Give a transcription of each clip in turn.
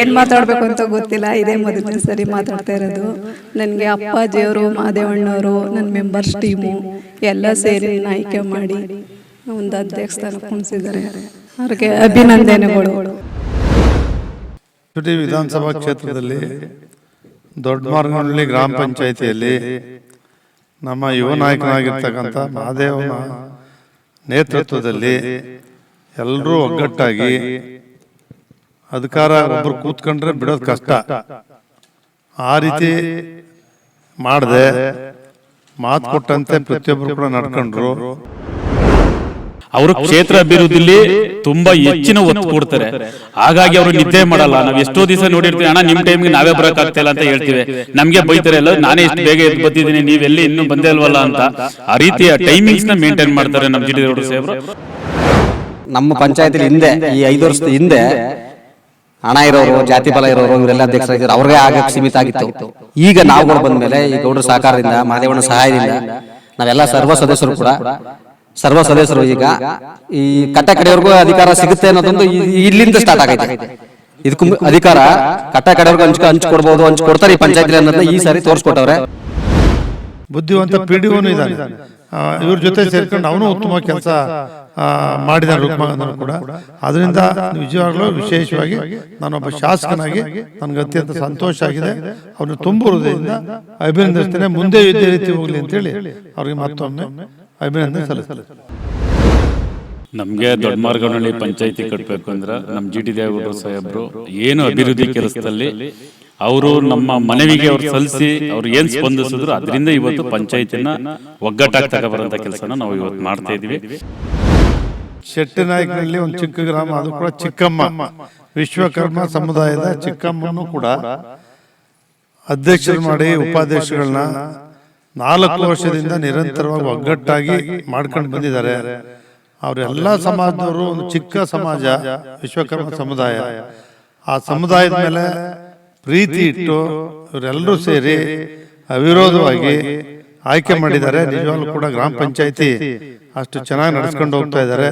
ಏನು ಮಾತಾಡಬೇಕು ಅಂತ ಗೊತ್ತಿಲ್ಲ. ಇದೇ ಮೊದಲನೇ ಸರಿ ಮಾತಾಡ್ತಾ ಇರೋದು. ನನಗೆ ಅಪ್ಪಾಜಿಯವರು ಮಾದೇವಣ್ಣವರು ನನ್ನ ಮೆಂಬರ್ಸ್ ಟೀಮು ಎಲ್ಲ ಸೇರಿ ಆಯ್ಕೆ ಮಾಡಿ ಒಂದು ಅಧ್ಯಕ್ಷ ಕುಣಿಸಿದ್ದಾರೆ ಅವ್ರಿಗೆ ಅಭಿನಂದನೆಗಳು. ಚುಟಿ ವಿಧಾನಸಭಾ ಕ್ಷೇತ್ರದಲ್ಲಿ ದೊಡ್ಡಮಾರ್ಗನಹಳ್ಳಿ ಗ್ರಾಮ ಪಂಚಾಯಿತಿಯಲ್ಲಿ ನಮ್ಮ ಯುವ ನಾಯಕನಾಗಿರ್ತಕ್ಕಂಥ ಮಹಾದೇವನ ನೇತೃತ್ವದಲ್ಲಿ ಎಲ್ಲರೂ ಒಗ್ಗಟ್ಟಾಗಿ ಅಧಿಕಾರ ಒಬ್ಬರು ಕೂತ್ಕೊಂಡ್ರೆ ಬಿಡೋದು ಕಷ್ಟ. ಆ ರೀತಿ ಮಾಡದೆ ಮಾತು ಕೊಟ್ಟಂತೆ ಪ್ರತಿಯೊಬ್ಬರು ಕೂಡ ನಡ್ಕೊಂಡ್ರು. ಅವರು ಕ್ಷೇತ್ರ ಅಭಿವೃದ್ಧಿಲಿ ತುಂಬಾ ಹೆಚ್ಚಿನ ಒತ್ತು ಕೊಡ್ತಾರೆ. ಹಾಗಾಗಿ ಅವರು ನಿದ್ದೆ ಮಾಡಲ್ಲ. ನಾವು ಎಷ್ಟೋ ದಿವಸ ನೋಡಿರ್ತೀವಿ ಅಣ್ಣ ನಿಮ್ ಟೈಮ್ಗೆ ನಾವೇ ಬರಕ್ ಇಲ್ಲ ಅಂತ ಹೇಳ್ತೀವಿ. ನಮ್ಗೆ ಬೈತಾರೆ ಅಲ್ಲ ನಾನೇ ಇಷ್ಟು ಬೇಗ ಎದ್ದು ಬಂದಿದ್ದೀನಿ ನೀವೆಲ್ಲಿ ಇನ್ನೂ ಬಂದೇ ಅಲ್ವಲ್ಲ ಅಂತ. ಆ ರೀತಿಯ ಟೈಮಿಂಗ್ಸ್ನ ಮೇಂಟೈನ್ ಮಾಡ್ತಾರೆ ನಮ್ಮ ಜಿಡಿ ರೋಡ್ ಸಾಹೇಬ್ರು. ನಮ್ಮ ಪಂಚಾಯತ್ ಹಿಂದೆ ಈ ಐದು ವರ್ಷದ ಹಿಂದೆ ಹಣ ಇರೋರು ಜಾತಿ ಬಲ ಇರೋರು ಇವರೆಲ್ಲ ಅಧ್ಯಕ್ಷರಾಗಿದ್ದಾರೆ ಅವ್ರಿಗೆ ಆಗಕ್ಕೆ ಸೀಮಿತ ಆಗಿತ್ತು. ಈಗ ನಾವುಗಳು ಬಂದ್ಮೇಲೆ ಈ ಗೌಡರ ಸಹಕಾರದಿಂದ ಮಾದೇವನ ಸಹಾಯದಿಂದ ನಾವೆಲ್ಲ ಸರ್ವ ಸದಸ್ಯರು ಕೂಡ ಸರ್ವ ಸದಸ್ಯರು ಈಗ ಈ ಕಟ್ಟ ಕಡೆಯವ್ರಿಗೂ ಅಧಿಕಾರ ಸಿಗುತ್ತೆ ಅನ್ನೋದೊಂದು ಇಲ್ಲಿಂದ ಸ್ಟಾರ್ಟ್ ಆಗೈತೆ. ಇದಕ್ಕೂ ಅಧಿಕಾರ ಕಟ್ಟ ಕಡೆಯವ್ರಿಗೂ ಹಂಚ್ ಹಂಚ್ಕೊಡ್ಬೋದು ಹಂಚ್ಕೊಡ್ತಾರೆ ಈ ಪಂಚಾಯತ್ ಅನ್ನೋದನ್ನ ಈ ಸಾರಿ ತೋರಿಸ್ಕೊಟ್ಟವ್ರೆ. ಬುದ್ಧಿವಂತ ಪಿ ಆ, ಇವ್ರ ಜೊತೆ ಸೇರ್ಕೊಂಡು ಅವನು ಉತ್ತಮ ಕೆಲಸ ಮಾಡಿದ ರೂಪಮಂಗಂಧನು ಕೂಡ. ಅದರಿಂದ ನಿಜವಾಗ್ಲೂ ವಿಶೇಷವಾಗಿ ನಾನೊಬ್ಬ ಶಾಸಕನಾಗಿ ನನಗೆ ಅತ್ಯಂತ ಸಂತೋಷ ಆಗಿದೆ. ಅವ್ರನ್ನ ತುಂಬ ಹೃದಯದಿಂದ ಅಭಿನಂದಿಸ್ತೇನೆ. ಮುಂದೆ ಇದೇ ರೀತಿ ಹೋಗಲಿ ಅಂತೇಳಿ ಅವ್ರಿಗೆ ಮತ್ತೊಮ್ಮೆ ಅಭಿನಂದನೆ ನಮಗೆ ದೊಡ್ಡ ದೊಡ್ಡಮಾರ್ಗನಹಳ್ಳಿ ಪಂಚಾಯಿತಿ ಕಟ್ಟಬೇಕು ಅಂದ್ರೆ ನಮ್ಮ ಜಿ ಟಿ ದೇವೇಗೌಡರು ಸಾಹೇಬ್ರು ಏನು ಅಭಿವೃದ್ಧಿ ಕೆಲಸದಲ್ಲಿ ಅವರು ನಮ್ಮ ಮನವಿಗೆ ಅವ್ರು ಸಲ್ಲಿಸಿ ಅವ್ರು ಏನ್ ಸ್ಪಂದಿಸಿದ್ರು ಅದರಿಂದ ಇವತ್ತು ಪಂಚಾಯತಿನ ಒಗ್ಗಟ್ಟಾಗಿ ತಗೊಬರಂತ ಕೆಲಸನ ನಾವು ಇವತ್ತು ಮಾಡ್ತಾ ಇದೀವಿ ಶೆಟ್ಟಿನಾಯಕನಲ್ಲಿ ಒಂದು ಚಿಕ್ಕ ಗ್ರಾಮ ಅದು ಕೂಡ ಚಿಕ್ಕಮ್ಮ. ವಿಶ್ವಕರ್ಮ ಸಮುದಾಯದ ಚಿಕ್ಕಮ್ಮನೂ ಕೂಡ ಅಧ್ಯಕ್ಷರು ಮಾಡಿ ಉಪಾಧ್ಯಕ್ಷಗಳನ್ನ ನಾಲ್ಕು ವರ್ಷದಿಂದ ನಿರಂತರವಾಗಿ ಒಗ್ಗಟ್ಟಾಗಿ ಮಾಡ್ಕೊಂಡು ಬಂದಿದ್ದಾರೆ. ಅವರೆಲ್ಲ ಸಮಾಜದವರು ಒಂದು ಚಿಕ್ಕ ಸಮಾಜ ವಿಶ್ವಕರ್ಮ ಸಮುದಾಯ. ಆ ಸಮುದಾಯದ ಮೇಲೆ ಪ್ರೀತಿ ಇಟ್ಟು ಇವರೆಲ್ಲರೂ ಸೇರಿ ಅವಿರೋಧವಾಗಿ ಆಯ್ಕೆ ಮಾಡಿದ್ದಾರೆ. ನಿಜವಾಗ್ಲೂ ಕೂಡ ಗ್ರಾಮ ಪಂಚಾಯತಿ ಅಷ್ಟು ಚೆನ್ನಾಗಿ ನಡೆಸ್ಕೊಂಡು ಹೋಗ್ತಾ ಇದ್ದಾರೆ.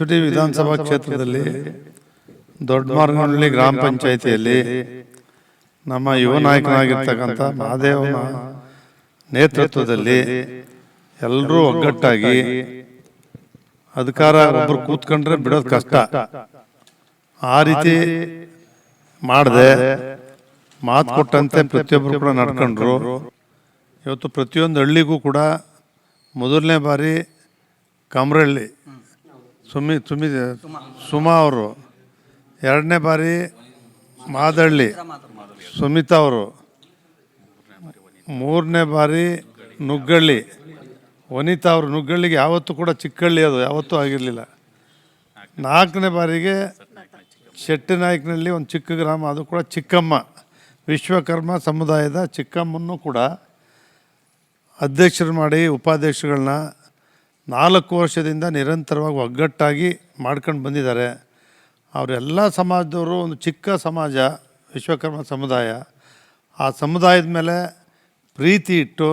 ಚುಟಿ ವಿಧಾನಸಭಾ ಕ್ಷೇತ್ರದಲ್ಲಿ ದೊಡ್ಡಮಾರ್ಗನಹಳ್ಳಿ ಗ್ರಾಮ ಪಂಚಾಯಿತಿಯಲ್ಲಿ ನಮ್ಮ ಯುವ ನಾಯಕನಾಗಿರ್ತಕ್ಕಂಥ ಮಹಾದೇವನ ನೇತೃತ್ವದಲ್ಲಿ ಎಲ್ಲರೂ ಒಗ್ಗಟ್ಟಾಗಿ ಅಧಿಕಾರ ಒಬ್ಬರು ಕೂತ್ಕೊಂಡ್ರೆ ಬಿಡೋದು ಕಷ್ಟ. ಆ ರೀತಿ ಮಾಡದೆ ಮಾತು ಕೊಟ್ಟಂತೆ ಪ್ರತಿಯೊಬ್ಬರು ಕೂಡ ನಡ್ಕೊಂಡ್ರು. ಇವತ್ತು ಪ್ರತಿಯೊಂದು ಹಳ್ಳಿಗೂ ಕೂಡ ಮೊದಲನೇ ಬಾರಿ ಕಮರಳ್ಳಿ ಸುಮಿ ಸುಮಿ ಸುಮಾ ಅವರು ಎರಡನೇ ಬಾರಿ ಮಾದಳ್ಳಿ ಸುಮಿತಾ ಅವರು ಮೂರನೇ ಬಾರಿ ನುಗ್ಗಳ್ಳಿ ವನಿತಾ ಅವರು ನುಗ್ಗಳ್ಳಿಗೆ ಯಾವತ್ತೂ ಕೂಡ ಚಿಕ್ಕಳ್ಳಿ ಅದು ಯಾವತ್ತೂ ಆಗಿರಲಿಲ್ಲ. ನಾಲ್ಕನೇ ಬಾರಿಗೆ ಶೆಟ್ಟಿನಾಯಕನಲ್ಲಿ ಒಂದು ಚಿಕ್ಕ ಗ್ರಾಮ, ಅದು ಕೂಡ ಚಿಕ್ಕಮ್ಮ. ವಿಶ್ವಕರ್ಮ ಸಮುದಾಯದ ಚಿಕ್ಕಮ್ಮನ್ನು ಕೂಡ ಅಧ್ಯಕ್ಷರು ಮಾಡಿ ಉಪಾಧ್ಯಕ್ಷಗಳನ್ನ ನಾಲ್ಕು ವರ್ಷದಿಂದ ನಿರಂತರವಾಗಿ ಒಗ್ಗಟ್ಟಾಗಿ ಮಾಡ್ಕೊಂಡು ಬಂದಿದ್ದಾರೆ. ಅವರೆಲ್ಲ ಸಮಾಜದವರು ಒಂದು ಚಿಕ್ಕ ಸಮಾಜ, ವಿಶ್ವಕರ್ಮ ಸಮುದಾಯ. ಆ ಸಮುದಾಯದ ಮೇಲೆ ಪ್ರೀತಿ ಇಟ್ಟು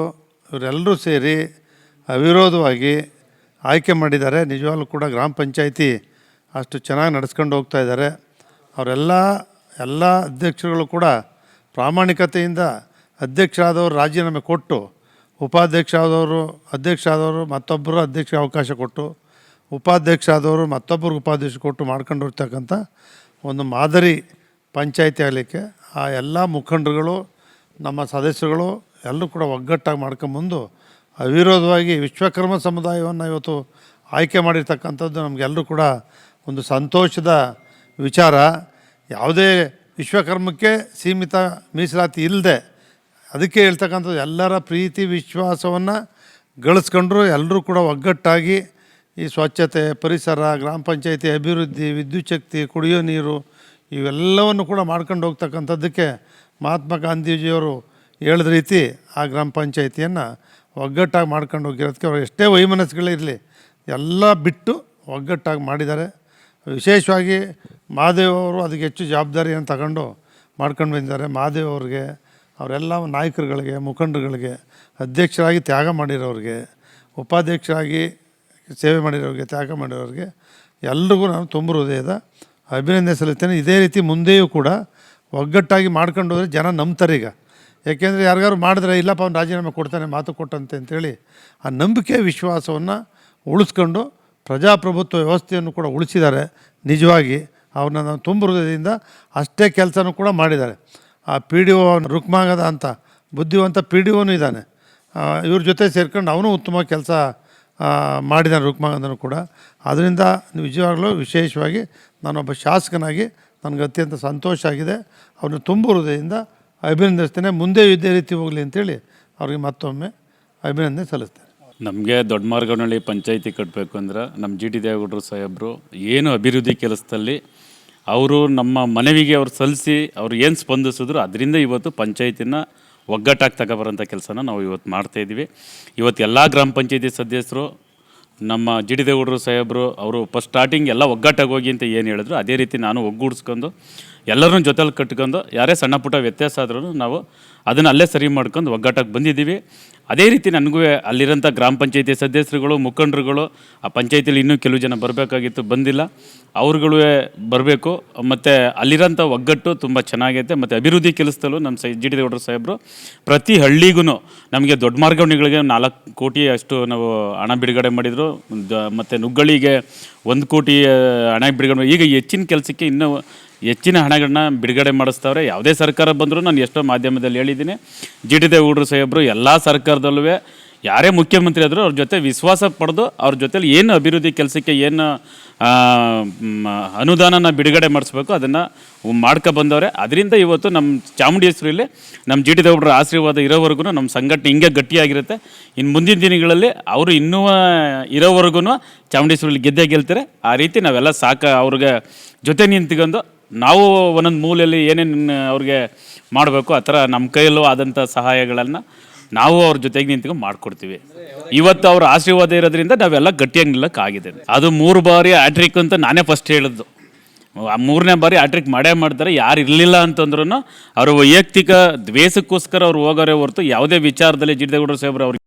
ಇವರೆಲ್ಲರೂ ಸೇರಿ ಅವಿರೋಧವಾಗಿ ಆಯ್ಕೆ ಮಾಡಿದ್ದಾರೆ. ನಿಜವಾಗ್ಲೂ ಕೂಡ ಗ್ರಾಮ ಪಂಚಾಯಿತಿ ಅಷ್ಟು ಚೆನ್ನಾಗಿ ನಡೆಸ್ಕೊಂಡು ಹೋಗ್ತಾ ಇದ್ದಾರೆ. ಅವರೆಲ್ಲ ಎಲ್ಲ ಅಧ್ಯಕ್ಷರುಗಳು ಕೂಡ ಪ್ರಾಮಾಣಿಕತೆಯಿಂದ ಅಧ್ಯಕ್ಷರಾದವರು ರಾಜೀನಾಮೆ ಕೊಟ್ಟು ಉಪಾಧ್ಯಕ್ಷ ಆದವರು ಅಧ್ಯಕ್ಷ ಆದವರು ಮತ್ತೊಬ್ಬರು ಅಧ್ಯಕ್ಷ ಅವಕಾಶ ಕೊಟ್ಟು ಉಪಾಧ್ಯಕ್ಷ ಆದವರು ಮತ್ತೊಬ್ಬರು ಉಪಾಧ್ಯಕ್ಷ ಕೊಟ್ಟು ಮಾಡ್ಕೊಂಡು ಹೋಗ್ತಕ್ಕಂಥ ಒಂದು ಮಾದರಿ ಪಂಚಾಯಿತಿ ಆಗಲಿಕ್ಕೆ ಆ ಎಲ್ಲ ಮುಖಂಡರುಗಳು, ನಮ್ಮ ಸದಸ್ಯರುಗಳು ಎಲ್ಲರೂ ಕೂಡ ಒಗ್ಗಟ್ಟಾಗಿ ಮಾಡ್ಕೊಂಬಂದು ಅವಿರೋಧವಾಗಿ ವಿಶ್ವಕರ್ಮ ಸಮುದಾಯವನ್ನು ಇವತ್ತು ಆಯ್ಕೆ ಮಾಡಿರ್ತಕ್ಕಂಥದ್ದು ನಮಗೆಲ್ಲರೂ ಕೂಡ ಒಂದು ಸಂತೋಷದ ವಿಚಾರ, ಯಾವುದೇ ವಿಶ್ವಕರ್ಮಕ್ಕೆ ಸೀಮಿತ ಮೀಸಲಾತಿ ಇಲ್ಲದೆ ಅದಕ್ಕೆ ಹೇಳ್ತಕ್ಕಂಥದ್ದು ಎಲ್ಲರ ಪ್ರೀತಿ, ವಿಶ್ವಾಸವನ್ನು ಗಳಿಸ್ಕೊಂಡ್ರು ಎಲ್ಲರೂ ಕೂಡ ಒಗ್ಗಟ್ಟಾಗಿ ಈ ಸ್ವಚ್ಛತೆ, ಪರಿಸರ, ಗ್ರಾಮ ಪಂಚಾಯತಿ ಅಭಿವೃದ್ಧಿ, ವಿದ್ಯುತ್ ಶಕ್ತಿ, ಕುಡಿಯೋ ನೀರು ಇವೆಲ್ಲವನ್ನು ಕೂಡ ಮಾಡ್ಕೊಂಡು ಹೋಗ್ತಕ್ಕಂಥದ್ದಕ್ಕೆ ಮಹಾತ್ಮ ಗಾಂಧೀಜಿಯವರು ಹೇಳಿದ ರೀತಿ ಆ ಗ್ರಾಮ ಪಂಚಾಯತಿಯನ್ನು ಒಗ್ಗಟ್ಟಾಗಿ ಮಾಡ್ಕೊಂಡು ಹೋಗಿರೋದಕ್ಕೆ ಅವರು ಎಷ್ಟೇ ವೈಮನಸ್ಸುಗಳಿರಲಿ ಎಲ್ಲ ಬಿಟ್ಟು ಒಗ್ಗಟ್ಟಾಗಿ ಮಾಡಿದ್ದಾರೆ. ವಿಶೇಷವಾಗಿ ಮಹಾದೇವ್ ಅವರು ಅದಕ್ಕೆ ಹೆಚ್ಚು ಜವಾಬ್ದಾರಿಯನ್ನು ತಗೊಂಡು ಮಾಡ್ಕೊಂಡು ಬಂದಿದ್ದಾರೆ. ಮಹಾದೇವ್ ಅವ್ರಿಗೆ, ಅವರೆಲ್ಲ ನಾಯಕರುಗಳಿಗೆ, ಮುಖಂಡರುಗಳಿಗೆ ಅಧ್ಯಕ್ಷರಾಗಿ ತ್ಯಾಗ ಮಾಡಿರೋರಿಗೆ, ಉಪಾಧ್ಯಕ್ಷರಾಗಿ ಸೇವೆ ಮಾಡಿರೋರಿಗೆ, ತ್ಯಾಗ ಮಾಡಿರೋರಿಗೆ ಎಲ್ರಿಗೂ ನಾನು ತುಂಬ ಹೃದಯದ ಅಭಿನಂದನೆ ಸಲ್ಲಿಸ್ತೇನೆ. ಇದೇ ರೀತಿ ಮುಂದೆಯೂ ಕೂಡ ಒಗ್ಗಟ್ಟಾಗಿ ಮಾಡ್ಕೊಂಡು ಹೋದರೆ ಜನ ನಂಬ್ತಾರೆ ಈಗ. ಯಾಕೆಂದರೆ ಯಾರಿಗಾರು ಮಾಡಿದ್ರೆ, ಇಲ್ಲಪ್ಪ, ಅವ್ನು ರಾಜೀನಾಮೆ ಕೊಡ್ತಾನೆ, ಮಾತು ಕೊಟ್ಟಂತೆ ಅಂತೇಳಿ ಆ ನಂಬಿಕೆ ವಿಶ್ವಾಸವನ್ನು ಉಳಿಸ್ಕೊಂಡು ಪ್ರಜಾಪ್ರಭುತ್ವ ವ್ಯವಸ್ಥೆಯನ್ನು ಕೂಡ ಉಳಿಸಿದ್ದಾರೆ. ನಿಜವಾಗಿ ಅವ್ರನ್ನ ನಾನು ತುಂಬ ಹೃದಯದಿಂದ ಅಷ್ಟೇ ಕೆಲಸನೂ ಕೂಡ ಮಾಡಿದ್ದಾರೆ. ಆ ಪಿ ಡಿ ಒ ರುಕ್ಮಾಂಗದ ಅಂತ, ಬುದ್ಧಿವಂತ ಪಿ ಡಿ ಒನೂ ಇದ್ದಾನೆ. ಇವ್ರ ಜೊತೆ ಸೇರ್ಕೊಂಡು ಅವನು ಉತ್ತಮ ಕೆಲಸ ಮಾಡಿದ್ದಾನೆ ರುಕ್ಮಾಂಗದನು ಕೂಡ. ಅದರಿಂದ ನಿಜವಾಗಲೂ ವಿಶೇಷವಾಗಿ ನಾನೊಬ್ಬ ಶಾಸಕನಾಗಿ ನನಗೆ ಅತ್ಯಂತ ಸಂತೋಷ ಆಗಿದೆ. ಅವನು ತುಂಬ ಹೃದಯದಿಂದ ಅಭಿನಂದಿಸ್ತೇನೆ. ಮುಂದೆ ಇದೇ ರೀತಿ ಹೋಗಲಿ ಅಂತೇಳಿ ಅವ್ರಿಗೆ ಮತ್ತೊಮ್ಮೆ ಅಭಿನಂದನೆ ಸಲ್ಲಿಸ್ತೇನೆ. ನಮಗೆ ದೊಡ್ಡ ಮಾರ್ಗನಹಳ್ಳಿ ಪಂಚಾಯಿತಿ ಕಟ್ಟಬೇಕು ಅಂದ್ರೆ ನಮ್ಮ ಜಿ ಟಿ ದೇವೇಗೌಡರು ಸಾಹೇಬರು ಏನು ಅಭಿವೃದ್ಧಿ ಕೆಲಸದಲ್ಲಿ ಅವರು ನಮ್ಮ ಮನವಿಗೆ ಅವ್ರು ಸಲ್ಲಿಸಿ ಅವ್ರು ಏನು ಸ್ಪಂದಿಸಿದ್ರು ಅದರಿಂದ ಇವತ್ತು ಪಂಚಾಯತಿನ ಒಗ್ಗಟ್ಟಾಗಿ ತಗೊಬರೋಂಥ ಕೆಲಸನ ನಾವು ಇವತ್ತು ಮಾಡ್ತಾಯಿದ್ದೀವಿ ಇವತ್ತು ಎಲ್ಲ ಗ್ರಾಮ ಪಂಚಾಯತಿ ಸದಸ್ಯರು, ನಮ್ಮ ಜಿ ಡಿ ದೇವೇಗೌಡರು ಸಾಹೇಬರು, ಅವರು ಫಸ್ಟ್ ಸ್ಟಾರ್ಟಿಂಗ್ ಎಲ್ಲ ಒಗ್ಗಟ್ಟಾಗಿ ಹೋಗಿ ಅಂತ ಏನು ಹೇಳಿದ್ರು, ಅದೇ ರೀತಿ ನಾನು ಒಗ್ಗೂಡಿಸ್ಕೊಂಡು ಎಲ್ಲರನ್ನೂ ಜೊತೆಲಿ ಕಟ್ಕೊಂಡು ಯಾರೇ ಸಣ್ಣ ಪುಟ್ಟ ವ್ಯತ್ಯಾಸ ಆದ್ರೂ ನಾವು ಅದನ್ನು ಅಲ್ಲೇ ಸರಿ ಮಾಡ್ಕೊಂಡು ಒಗ್ಗಟ್ಟಾಗಿ ಬಂದಿದ್ದೀವಿ. ಅದೇ ರೀತಿ ನನಗೂ ಅಲ್ಲಿರೋಂಥ ಗ್ರಾಮ ಪಂಚಾಯತಿ ಸದಸ್ಯರುಗಳು, ಮುಖಂಡರುಗಳು, ಆ ಪಂಚಾಯತಿಲಿ ಇನ್ನೂ ಕೆಲವು ಜನ ಬರಬೇಕಾಗಿತ್ತು, ಬಂದಿಲ್ಲ. ಅವ್ರುಗಳು ಬರಬೇಕು. ಮತ್ತು ಅಲ್ಲಿರೋಂಥ ಒಗ್ಗಟ್ಟು ತುಂಬ ಚೆನ್ನಾಗೈತೆ. ಮತ್ತು ಅಭಿವೃದ್ಧಿ ಕೆಲಸದಲ್ಲೂ ನಮ್ಮ ಸೈ ಜಿ ಡಿ ದೇವೇಗೌಡರು ಸಾಹೇಬರು ಪ್ರತಿ ಹಳ್ಳಿಗೂ ನಮಗೆ ದೊಡ್ಡ ಮಾರ್ಗವಣಿಗಳಿಗೆ ನಾಲ್ಕು ಕೋಟಿ ಅಷ್ಟು ನಾವು ಹಣ ಬಿಡುಗಡೆ ಮಾಡಿದರು. ಮತ್ತು ನುಗ್ಗಳಿಗೆ ಒಂದು ಕೋಟಿ ಹಣ ಬಿಡುಗಡೆ ಈಗ ಹೆಚ್ಚಿನ ಕೆಲಸಕ್ಕೆ ಇನ್ನೂ ಹೆಚ್ಚಿನ ಹಣಗಳನ್ನ ಬಿಡುಗಡೆ ಮಾಡಿಸ್ತಾವ್ರೆ. ಯಾವುದೇ ಸರ್ಕಾರ ಬಂದರೂ ನಾನು ಎಷ್ಟೋ ಮಾಧ್ಯಮದಲ್ಲಿ ಹೇಳಿದ್ದೀನಿ. ಜಿ ಟಿ ದೇವೇಗೌಡರು ಸಾಹೇಬರು ಎಲ್ಲ ಸರ್ಕಾರದಲ್ಲೂ ಯಾರೇ ಮುಖ್ಯಮಂತ್ರಿ ಆದರೂ ಅವ್ರ ಜೊತೆ ವಿಶ್ವಾಸ ಪಡೆದು ಅವ್ರ ಜೊತೇಲಿ ಏನು ಅಭಿವೃದ್ಧಿ ಕೆಲಸಕ್ಕೆ ಏನು ಅನುದಾನನ ಬಿಡುಗಡೆ ಮಾಡಿಸ್ಬೇಕು ಅದನ್ನು ಮಾಡ್ಕೊ ಬಂದವ್ರೆ. ಅದರಿಂದ ಇವತ್ತು ನಮ್ಮ ಚಾಮುಂಡೇಶ್ವರಿಲಿ ನಮ್ಮ ಜಿ ಟಿ ದೇವೇಗೌಡರ ಆಶೀರ್ವಾದ ಇರೋವರೆಗೂ ನಮ್ಮ ಸಂಘಟನೆ ಹಿಂಗೆ ಗಟ್ಟಿಯಾಗಿರುತ್ತೆ. ಇನ್ನು ಮುಂದಿನ ದಿನಗಳಲ್ಲಿ ಅವರು ಇನ್ನೂ ಇರೋವರೆಗೂ ಚಾಮುಂಡೇಶ್ವರಿಲಿ ಗೆದ್ದೇ ಗೆಲ್ತಾರೆ. ಆ ರೀತಿ ನಾವೆಲ್ಲ ಸಾಕ ಅವ್ರಿಗೆ ಜೊತೆ ನಿಂತ್ಕೊಂಡು ನಾವು ಒಂದೊಂದು ಮೂಲೆಯಲ್ಲಿ ಏನೇನು ಅವ್ರಿಗೆ ಮಾಡಬೇಕು, ಆ ಥರ ನಮ್ಮ ಕೈಯಲ್ಲೂ ಆದಂಥ ಸಹಾಯಗಳನ್ನು ನಾವು ಅವ್ರ ಜೊತೆಗೆ ನಿಂತ್ಕೊಂಡು ಮಾಡಿಕೊಡ್ತೀವಿ. ಇವತ್ತು ಅವ್ರ ಆಶೀರ್ವಾದ ಇರೋದ್ರಿಂದ ನಾವೆಲ್ಲ ಗಟ್ಟಿಯಾಗಿ ನಿಲ್ಲಕ್ಕಾಗಿದೆ ಅದು ಮೂರು ಬಾರಿ ಆಟ್ರಿಕ್ ಅಂತ ನಾನೇ ಫಸ್ಟ್ ಹೇಳಿದ್ದು. ಆ ಮೂರನೇ ಬಾರಿ ಆ್ಯಟ್ರಿಕ್ ಮಾಡೇ ಮಾಡ್ತಾರೆ, ಯಾರು ಇರಲಿಲ್ಲ ಅಂತಂದ್ರೂ ಅವರ ವೈಯಕ್ತಿಕ ದ್ವೇಷಕ್ಕೋಸ್ಕರ ಅವ್ರು ಹೋಗೋರೇ ಹೊರತು ಯಾವುದೇ ವಿಚಾರದಲ್ಲಿ ಜಿಡ್ದೇಗೌಡರು ಸಾಹೇಬ್ರು ಅವ್ರಿಗೆ